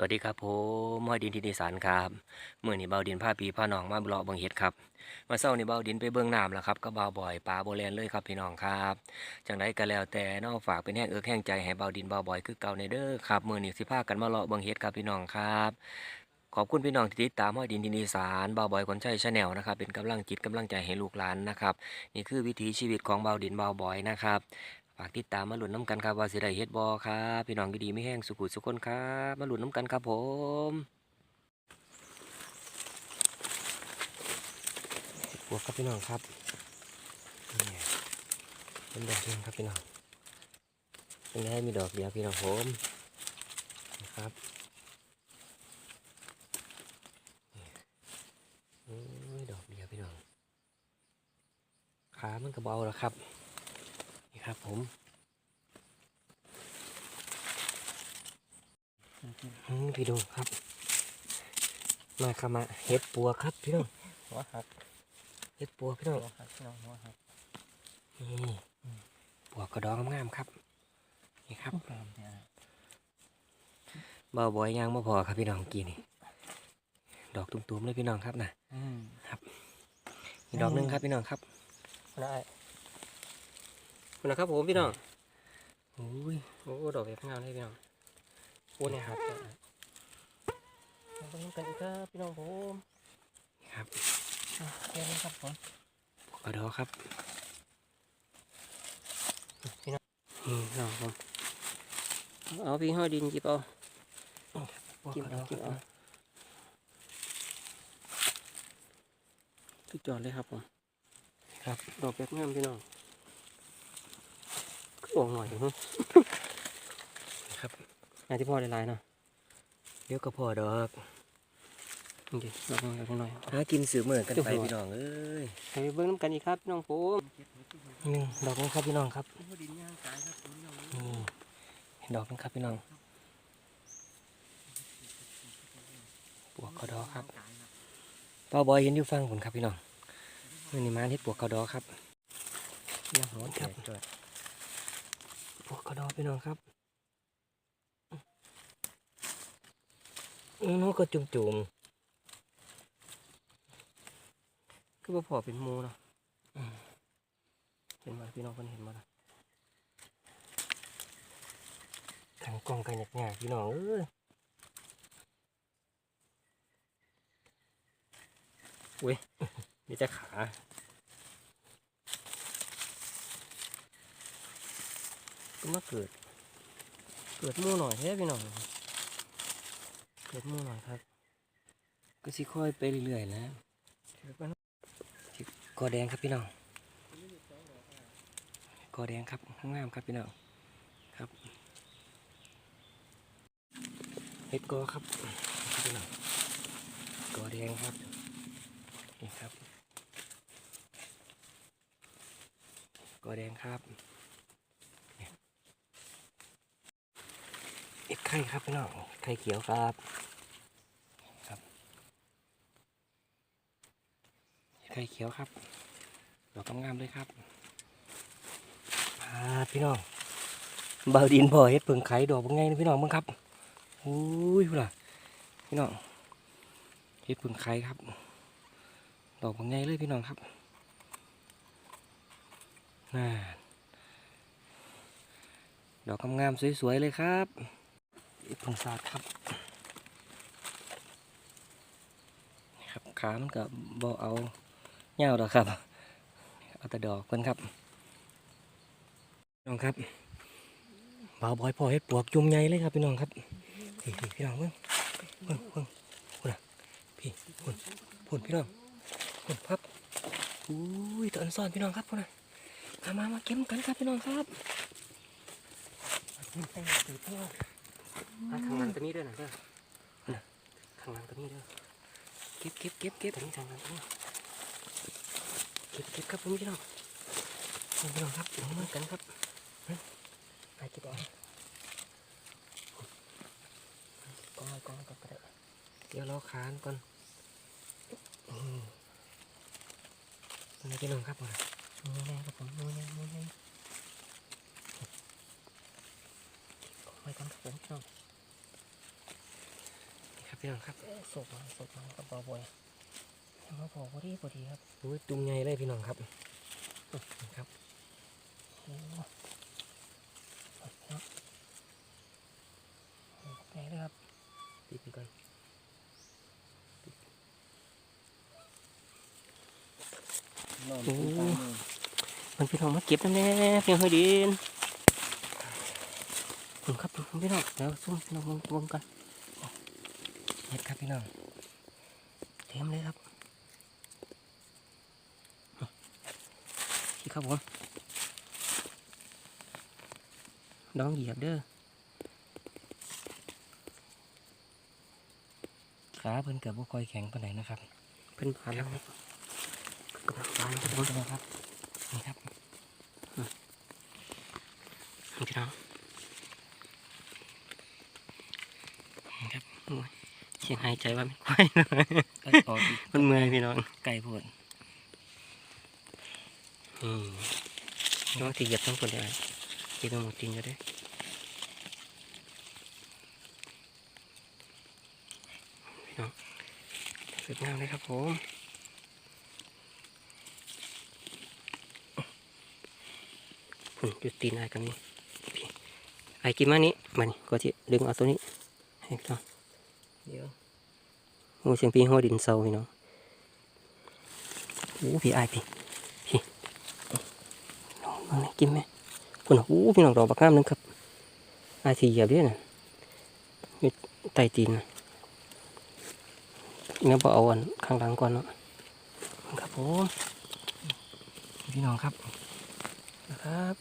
สวัสดีครับผมห้อยดินทินิสานครับเมื่อนี้เบาดินผ้าปีผ้าหนองมาเลาะบิงเห็ดครับมาเศร้านี่เบาดินไปเบิ้งน้ำแล้วครับก็เบาบ่อยปลาโบแลนเลยครับพี่น้องครับจังไดก็แล้วแต่นอกฝากเป็นแห้งเอิกแห้งใจให้เบาดินเบาบ่อยคือเก่าในเด้อครับเมื่อนี้สิพากันมาเลาะบิงเห็ดครับพี่น้องครับขอบคุณพี่น้องที่ติดตามห้อยดินทินิสานเบาบ่อยคนใช้ชาแนลนะครับเป็นกำลังจิตกำลังใจให้ลูกหลานนะครับนี่คือวิถีชีวิตของเบาดินเบาบ่อยนะครับ ฝากติดตามมาหลุนน้ำกันครับว่าสิได้เฮ็ดบอครับพี่น้องดีๆไม่แห้งสุขุสุขคนครับมาหลุนน้ำกันครับผมบวกครับพี่น้องครับนี่เป็นดอกเดียวครับพี่น้องเป็นได้มีดอกเดียวพี่น้องผมนะครับนี่ดอกเดียวพี่น้องขามันกระเบาแล้วครับ นี่ครับผมอืมพี่ดูครับ มาครับมาเห็ดปัวครับพี่น้องหัวหักเห็ดปัวพี่น้องหัวหักพี่น้องหัวหักนี่ปวกกระดองงามๆครับนี่ครับงามเนี่ยเบาบอยยางมาพอครับพี่น้องกี่นี่ดอกตุ้มๆเลยพี่น้องครับนะอืมอีกดอกหนึงครับพี่น้องครับ ได้คุณ นะครับผมพี่น้องโอ้ยโอ้ดอกแบบงามเลยพี่น้องโอ้เนี่ยครับมาต้องกันอีกครับพี่น้องผมนี่ครับอะแค่นี้ครับผมปวกกระดองครับพี่น้องนี่พี่น้องผมเอาพี่ห้อยดินจิบเอาปวกกินกระดเอาองกินเอาสุดยอดเลยครับผมครับดอกแบบงามพี่น้องก็ ออกหน่อยครับงานที่พ่อได้ลายเนาะเดี๋ยวก็พอดอกนี่ดิลองลองหน่อยหากินสืบเหมือนกันไปพี่น้องเอ้ยไปเบิ้งน้ำกันอีกครับพี่น้องผมหนึ่งดอกนึงครับพี่น้องครับดินย่างกายครับพี่น้องนี่ดอกนึงครับพี่น้องปวกเขาดอกครับป้าบอยเห็นอยู่ฟังผลครับพี่น้องนี้มาเฮ็ดปวกเขาดอกครับย่างหัวครับ ปวกเขาดอพี่น้องครับน้องก็จุ่มจุ่มคือบ่พอเป็นมูเนาะเห็นมาพี่น้องคนเห็นมาละทางกล้องกันหยาบๆพี่น้องเอ้ยมีแต่ขา มาเกิด เกิดมูหน่อยแท้พี่น้องเกิดมูหน่อยครับ ก็สิค่อยไปเรื่อยๆนะกดมันกอแดงครับพี่น้องกอแดงครับข้างงามครับพี่น้องครับเห็ดกอครับครับพี่น้องกอแดงครับนี่ครับกอแดงครับเนี่ยเห็ด ไข่ครับพี่น้องไข่เขียวครับครับเห็ดไข่เขียวครับดอกงามๆเลยครับพาพี่น้องเบาดินพอเห็ดเพิ่งไข่ดอกเป็นไงนะพี่น้องบ้างครับอุ้ยพุ่นล่ะพี่น้องเห็ดเพิ่งไข่ครับ ดอกเป็นไงเลยพี่น้องครับน่าดอกงามๆสวยๆเลยครับเห็ดเพงสาดครับครับขามันก็บ่เอาเงาดอกครับ เอาแต่ดอกเพิ่นครับน้องครับบ่าวบอยพอเฮ็ดปวกจุ่มใหญ่เลยครับพี่น้องครับพี่พี่พี่น้องเพิ่งเพิ่งเพิ่งพุ่นะพี่พุ่นพุ่นพี่น้องพุ่นครับอุ้ยตอนซ่อนพี่น้องครับพุ่นนะมามามาเก็บกันครับพี่น้องครับ อะข้างหลังตัวนี้ด้วยนะเด้อนข้างหลังตัวนี้เด้อเก็บเก็บเก็บเก็บตัวนี้ข้างหลังตัวนี้เก็บเก็บครับผมพี่น้องพี่น้องครับลงมากันครับไปเก็บเอาก้อยก้อยก็ได้เดี๋ยวเราขานก่อนนี้พี่น้องครับผมมูแน่ครับผมมูแน่มูแน่ก้อยกันครับผมพี่น้องพี่น้องครับสดมาสดมากับเบาบ่อยยังมาพอพอดีพอดีครับอุ้ยตุ้มใหญ่เลยพี่น้องครับครับโอ้เนาะแม่เลยครับปิดไปก่อนโอ้มันพี่น้องมาเก็บน้ำแน่พี่น้องเฮ้ยดิน ผมครับพี่น้องเดี๋ยวซุ่มพี่น้องวงกันเฮ็ดครับพี่น้องเต็มเลยครับพี่ครับผมน้องเหยียบเด้อขาเพิ่นเกือบบ่ค่อยแข็งปานใดนะครับ เพิ่นผ่านแล้วครับกำลังบานครับผมครับนี่ครับพี่น้อง นี่ครับ เสียงหายใจว่าไม่ไหวเลยก็ออกอีกมันเมื่อยพี่น้องไก่โพดอืมน้องที่เหยียบทั้งคนเลยเหยียบทั้งหมดจริงก็ได้พี่น้องสุดงามเลยครับผมอืมจุดตีนไอ้กันนี่พี่ไอ้กินมานี้มานี่ก็จะดึงเอาตัวนี้ให้พี่น้อง เดี๋ยวโอ้เสียงปีหัวดินเศร้าพี่น้องโอ้พี่ไอพี่พี่น้องมึงนี่กินไหมคุณโอ้พี่น้องดอกบักงามนึงครับไอที่เหยียบด้วยน่ะมีไตตีนน่ะงั้นพอเอาอันข้างหลังก่อนเนาะครับผมพี่น้องครับนะครับ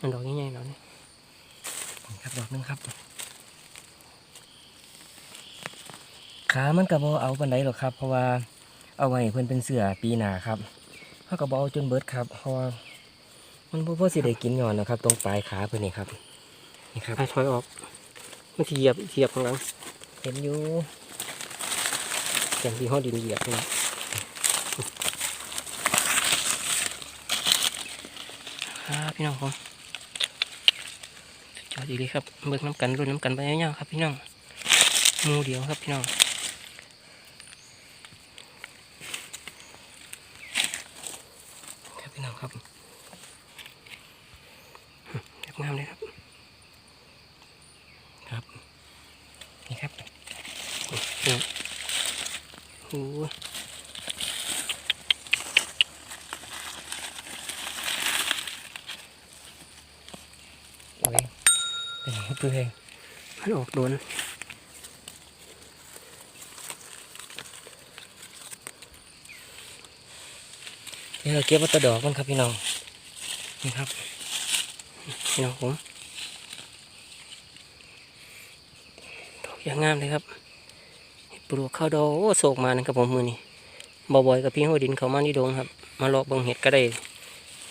มันดอกใหญ่ๆเนาะนี่นี่ครับ ดอกหนึงครับขามันก็บ่เอาปานใดหรอกครับ เพราะว่าเอาไว้ให้เพิ่นเป็นเสือปีหน้าครับเฮาก็บ่เอาจนเบิดครับเพราะว่ามันบ่พอสิได้กินหย่อนนะครับ ตรงปลายขาเพิ่นนี่ครับนี่ครับไอ้ายถอยออกมันที่เหยียบเหยียบข้างหลังเห็นอยู่เสียงที่ห้อดินเหยียบนี่ครับพี่น้องผม ดีเลยครับเบิกน้ำกันรุ่นน้ำกันไปยาวๆครับพี่น้องมูเดียวครับพี่น้องครับพี่น้องครับเรียบงามเลยครับ ครับ นี่ครับพี่น้โอ้ย โอ้ย เป็นเปื่อยมันออกโดนนี่เราเก็บวัตถุดอกมันครับพี่น้อง นี่ครับ พี่น้องผมดอกอย่างงามเลยครับเห็ดปลวกข้าวดอกโอ้โศกมานะครับผมมือนี้บ่บ่อยกับพี่หัวดินเขามานี่ดงครับ มาเลาะเบิ่งเห็ดก็ได้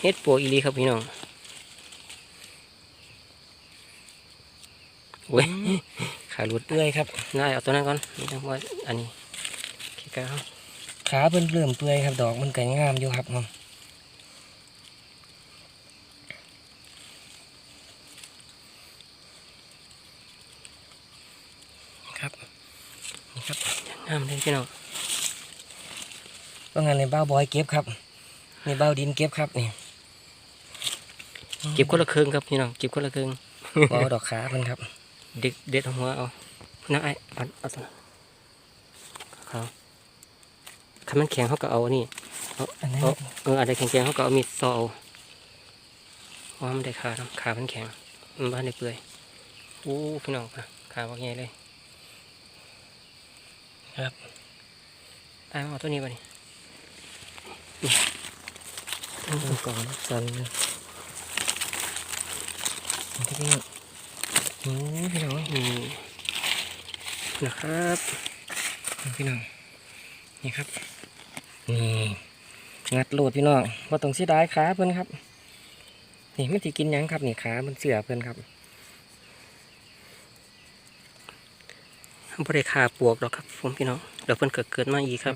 เห็ดปลวกอีหลีครับพี่น้อง เว้ยขาหลุดเปื่อยครับได้เอาตัวนั้นก่อนนี่จังว่าอันนี้ขี้กาครับขาเพิ่นเริ่มเปื่อยครับ ดอกมันก็งามอยู่ครับผมครับนี่ครับงามเลยพี่น้องว่างั้นในบ้าวบอยเก็บครับในบ้าวดินเก็บครับนี่เก็บคนละครึ่งครับพี่น้องเก็บคนละครึ่งบ่เอาดอกขาเพิ่นครับ เด็ดเด็ดเอาหัวเอาน้าไอ้เอาเอาตัวนั้นเขาคันมันแข็งเขาก็เอาอันนี่เอาอันนั้นเอาเอออะไรแข็งๆเขาก็เอามีดซอเอาเพราะว่ามันได้ขาเนาะขามันแข็งมันบ้านได้เปื่อยโอ้พี่น้องค่ะขาว่าไงเลยครับไอ้มาเอาตัวนี้ไปนี่ต้นก่อนสันเลยนี่ที่นี่ โอ้ยพี่น้องนี่นะครับพี่น้องนี่ครับนี่งัดโหลดพี่น้องว่าต้องเสียดายขาเพิ่นครับ นี่มันสิกินหยังครับนี่ขามันเสือเพิ่นครับบริขาปลวกหรอกครับผมพี่น้องเดี๋ยวเพิ่นเกิดเกิดมาอีกครับ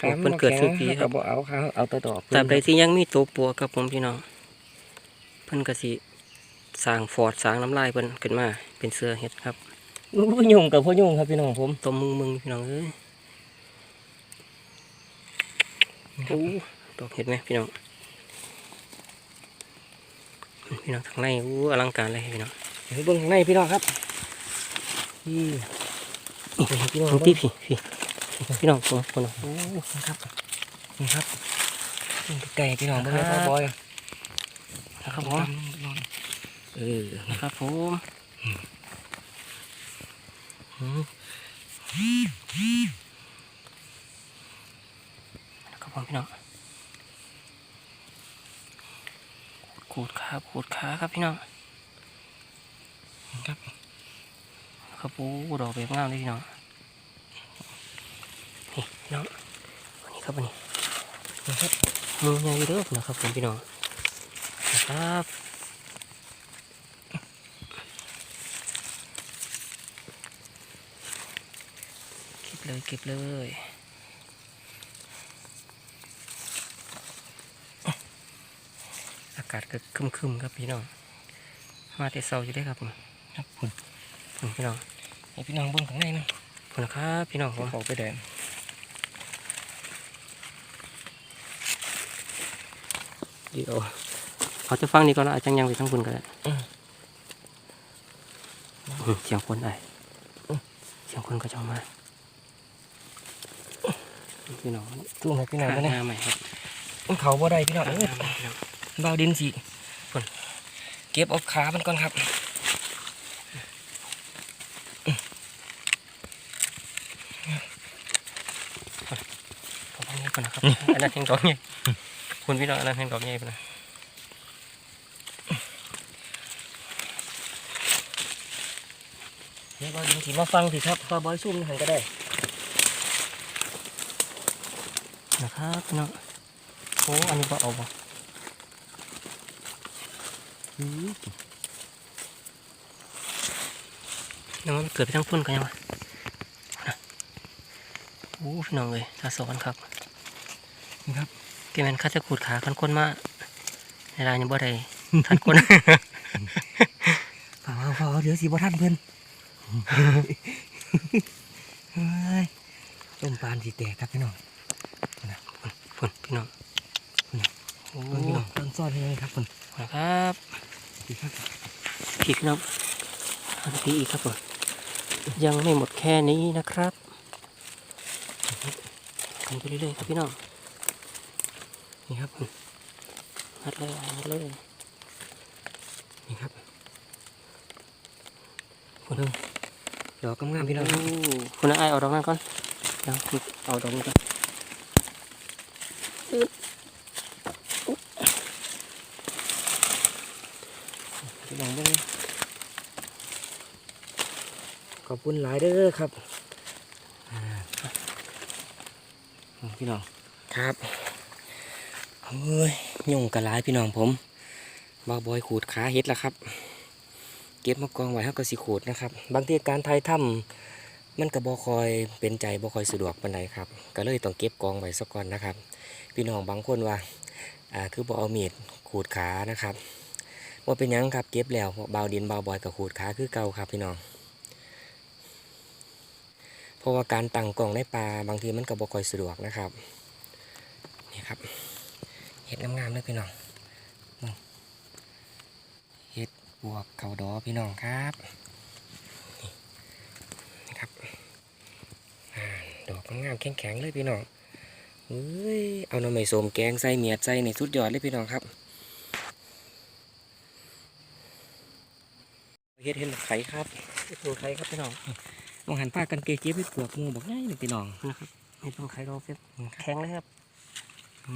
ขาเพิ่นเกิดสุปีครับบ่เอาขาเอาแตัวดอกตราบใดที่ยังมีตัวปลวกครับผมพี่น้องเพิ่นก็สิ สร้างฟอร์ดสร้างน้ำลายเพิ่นขึ้นมา เป็นเสื้อเห็ดครับพ่อยุ่งกับพ่อยุ่งครับพี่น้องผมตัวมึงมึงพี่น้องเอ้ยโอ้ดอกเห็ดไหมพี่น้องพี่น้องทางในโอ้อลังการเลยพี่น้องเดี๋ยวเบิ่งข้างในพี่น้องครับนี่นี่พี่น้องทั้งที่พี่พี่พี่น้องผมคนโอ้ครับนี่ครับนี่ไก่พี่น้องเบิ่งครันะบบอยนะครับผม เออนะครับผมอืมนะครับผมพี่น้องขูดขาขูดขาครับพี่น้องครับครับปูดอกแบบงามเลยพี่น้องนี่พี่น้องวันนี้ครับวันนี้นะครับมือใหญ่เด้อนะครับผมพี่น้องนะครับ เก็บเลยเก็บเลยอากาศก็ครึมๆครับพี่น้องมาแต่เช้าอยู่ได้อครับผมครับคุณผมพี่น้องให้พี่น้องเบิ่งข้างในนะผมนะครับพี่น้องผมออกไปแดนเดี๋ยวเขาจะฟังนี่ก่อนนะอาจารย์ยังไปทั้งคุณก็ได้อืมเสียงคนไอเสียงคนก็จะมา พี่น้องจุ่มให้พี่น้องหามาเนี่ยหาใหม่ครับมันเขาบ่ได้พี่น้องหาเอ้ยใหม่พี่น้องเบาดินสิคนเก็บเอาขามันก่อนครับขอบคุณก่อนนะครับอันนั้นแห่งดอกใหญ่คุณพี่น้องอันนั้นแห่งดอกใหญ่ไปนะเดี๋ยวเบาดินสิมาฟังสิครับพอบอยซุ่มนี่หันก็ได้ นะครับพี่น้องโอ้อันนี้ก็เอาบ่น้องมันเกิดไปทั้งพุ่นกันยังวะนะโอ้พี่น้องเลยตาสอนครับนี่ครับที่มันคัดจะขูดขาคนคนมาในรายยังบ่ได้ทันคนฝ่าฝ่าเดี๋ยวสิบ่ทันเพิ่อนเฮ้ยต้มปานสิแตกครับพี่น้อง พุ่นพี่น้องโอ้เพิ่นพี่น้องต้นซ่อนให้เลยครับเพิ่นนะครับดีครับพีกครับอันที่อีกครับผมยังไม่หมดแค่นี้นะครับกันไปเรื่อยๆครับพี่น้องนี่ครับนัดเลยนัดเลยนี่ครับคุณเอิ้งดอกงามๆพี่น้องโอ้คุณนายเอาดอกนั้นก่อนเดี๋ยวคุณเอาดอกนี้ก่อน พี่น้องเบิ่งขอบ คุณหลายเด้อครับอ่าพี่น้องครับเฮ้ยยุ่งกระลายพี่น้องผมบาวบอยขูดขาเฮ็ดแล้วครับ เก็บมากองไว้เฮาก็สิขูดนะครับ บางทีการไทยถ้ำมันก็บ่คอยเป็นใจบ่คอยสะดวกปานใดครับ ก็เลยต้องเก็บกองไว้ซะก่อนนะครับ พี่น้องบางคนว่าอ่าคือบ่เอามีดขูดขานะครับว่าเป็นหยังครับเก็บแล้วเบาวดินเบาวบอยกับขูดขาคือเก่าครับพี่น้องเพ ราะว่าการตั้งกล่องในปลาบางทีมันก็บ่ค่อยสะดวกนะครับนี่ครับเห็ดงามๆเลยพี่น้องเห็ดบวกเขาดอพี่น้องครับนี่ครับอดอกงามๆแข็งๆเลยพี่น้องเฮ้ยเอาน่อไม้ส้มแกงใส่เมียดใส่ในสุดยอดเลยพี่น้องครับเห็ดเห็ดไข่ครับตัวใครครับพี่น้อง มองหันผ้ากันเกยเจ็บไปปวกงูบอกง่ายหนึ่งพี่น้องนะครับนี่ตัวใครรอเฟซแข็งเลยครับ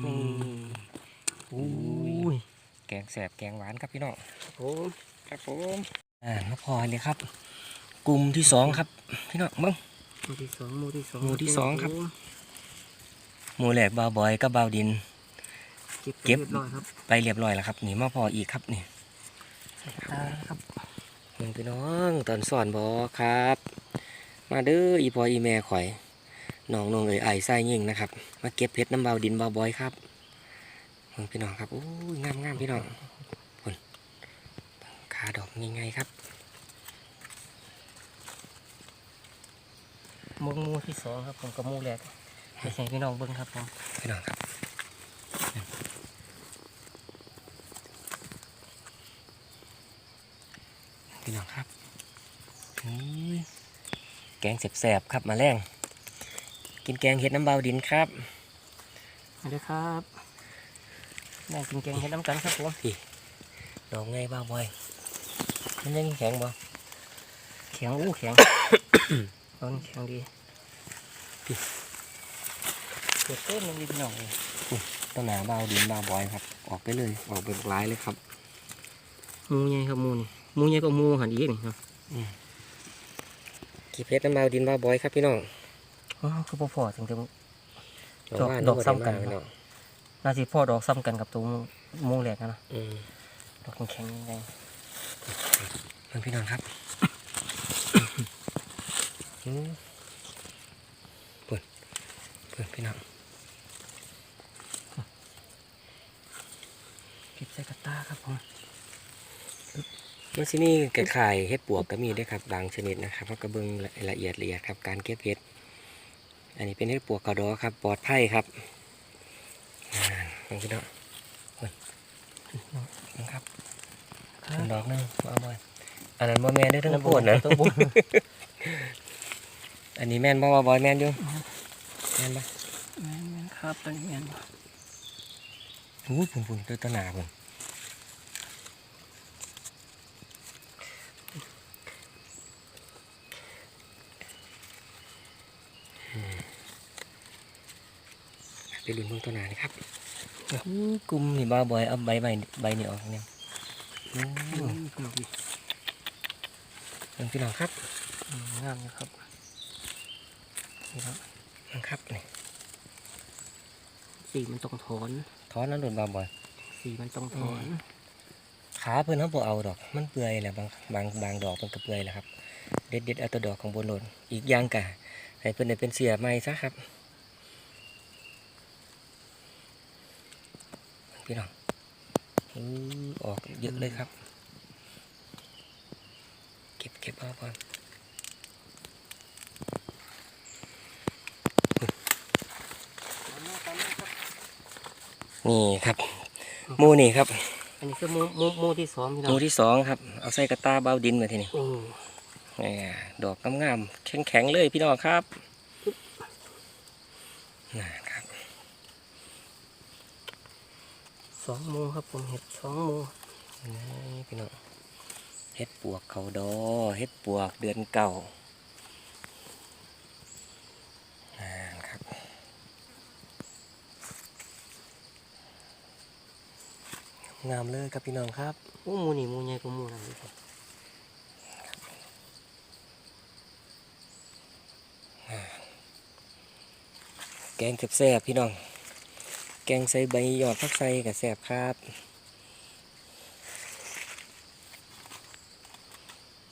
นี่อุ้ยแกงแสบแกงหวานครับพี่น้องโอ้ครับผมอ่ามาพอเลยครับ กลุ่มที่สองครับ พี่น้องเบิ้งหมู่ที่สองหมู่ที่สองหมู่ที่สองครับหมูแหลกบาวบอยกับบาวดิน เก็บเก็บเรียบร้อยครับไปเรียบร้อยแล้วครับนี่มาพออีกครับนี่ใส่กระตาครับเบิ่งพี่น้องตอนสอนบอครับ มาเด้ออีพออีแม่ข่อยน้องนงเอ๋ยไอไส้ยิ่งนะครับ มาเก็บเพชรน้ำบาวดินบาวบอยครับเบิ่งพี่น้องครับโอ้ยงามงามๆพี่น้องคนขาดอกง่ายๆครับมูมูที่สองครับผมกับมูแรกให้ใส่พี่น้องเบิ้งครับผมพี่น้องครับพี่น้องครับนี่ แกงแสบๆครับมาแรงกินแกงเห็ดน้ำเบาดินครับมาเลยครับแม่กินแกงเห็ดน้ำกันครับผมพี่ดอกไงบ้าบอยมันยังแข็งบ่แข็งอู้แข็งตอนแข็งดีเกิดเต้นมันดีพี่น้องเลยต้นหนาเบาดินเบาบอยครับ ออกไปเลยออกเป็นร้ายเลยครับหมูใหญ่ครับหมูนี่หมูใหญ่ก็หมูหันอีกนี่ครับ กีเพชรน้ำเบาดินเบาบอยครับพี่น้องอ๋อคือพ่อพอถึงจะดดอกดอกซ้ำกันพี่น้องน่าสิพ่อดอกซ้ำกันกับตัวหมูหมูแรกนะนะอืมดอกแข็งๆแดงเพื่อนพี่น้องครับอืมเพื่อนเพื่อนพี่น้องๆพริกใส่กระตาครับผม มันสิมีกระข่ายเฮ็ดปวกก็มีด้วยครับบางชนิดนะครับเพราะกระเบื้องละเอียดละเอียดครับการเก็บเห็ด อันนี้เป็นเฮ็ดปวกกระดอครับปลอดภัยครับอ่าเพื่อนพี่น้องเฮ้ยนะครับอันดอกหนึงว่าบ่อยอันนั้นบ่แม่นได้อทั้งโพดนะต้องบุญอันนี้แม่นบ่ว่าบอยแม่นอยู่แม่นบ่แม่นๆครับตอนนี้แม่นบ่อู้พุ่นพุ่นตัวตะหนาพุ่นอืมไป ลุ้นเบิ่งตัวหนานี่ครับอู้กลุ่มนี่บ่าวบอยเอาใบใบใบนี่ออกเนี่ยอู้อืมพี่น้องเบิ่งพี่น้องครับอืมงามนะครับนี่ครับเบิ่งครับนี่สีมันต้องถอนถอนแล้วโดนบ่าวบอย สีมันต้องถอนขาเพิ่นเขาบ่เอาดอก มันเปื่อยแหละบางบางบางดอกมันก็เปื่อยแหละครับ เด็ดเด็ดเอาแตัวดอกของบนโลนอีกอย่างกะให้เพิ่นได้เป็นเสียใหม่ซะครับ พี่น้องอื้อออกเยอะเลยครับ เก็บเก็บเอาก่อนนี่ครับหมูนี่ครับ อันนี้คือหมูหมูหมูที่สองพี่หน้อมูงที่สองครับ เอาใส่กระตาเบาดินมาทีนี้อืมแหม่ดอกงามๆแข็งๆเลยพี่น้องครับนะครับ สองหมูครับผมเห็ดสองหมูนี่พี่น้องเฮ็ดปวกเขาดอเฮ็ดปวกเดือนเก่าอ่าครับงามเลยครับพี่น้องครับโอ้หมูนี่หมูใหญ่กว่าหมูนั่นเลยครับแกงแซ่บๆพี่น้อง แกงใส่ใบหยอดผักใส่กับแซ่บครับ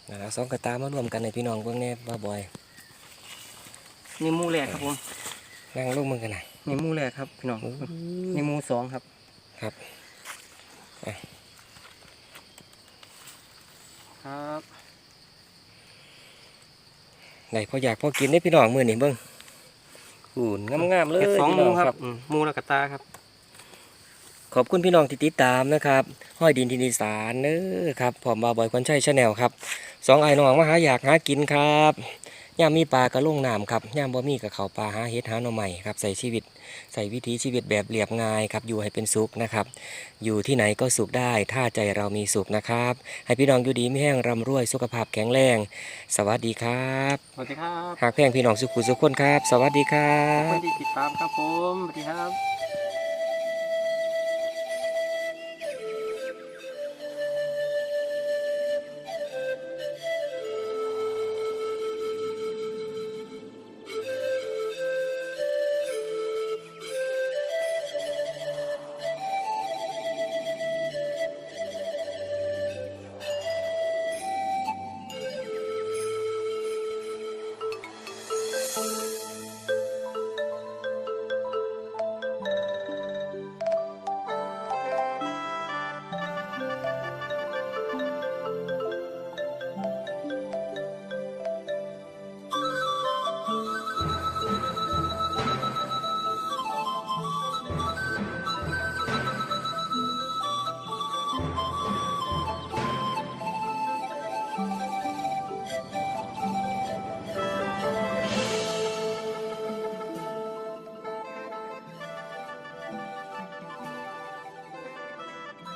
แล้วสองกระตามารวมกันในพี่น้องเบิ่งแน่บ้าบอยนี่หมูแรกครับผมนั่งลงมึงกันนะนี่หมูแรกครับพี่น้องนี่หมูสองครับครับครับไหนพออยากพอกินได้พี่น้องมือนี่เบิ้ง หูนงามๆเลยเห็ดสองหมูพี่น้ครับอืมหมูและกระตาครับ ขอบคุณพี่น้องที่ติดตามนะครับ ห้อยดินทินิสานเน้อครับผมบาบอยคนใช่ชาแนลครับสองไอ้น้องมาหาอยากหากินครับ ย่ามมีปลากระลงน้ำครับย่ามบ่มีกับเขาปลาหาเฮ็ดหาหน่อใหม่ครับใส่ชีวิต ใส่วิถีชีวิตแบบเรียบง่ายครับอยู่ให้เป็นสุขนะครับอยู่ที่ไหนก็สุขได้ ถ้าใจเรามีสุขนะครับ ให้พี่น้องอยู่ดีไม่แห้งร่ำรวยสุขภาพแข็งแรง สวัสดีครับสวัสดีครับหากแพงพี่น้องสุขุสุขคนครับ สวัสดีครัขอบคุบณที่ติดตามครับผมสวัสดีครับ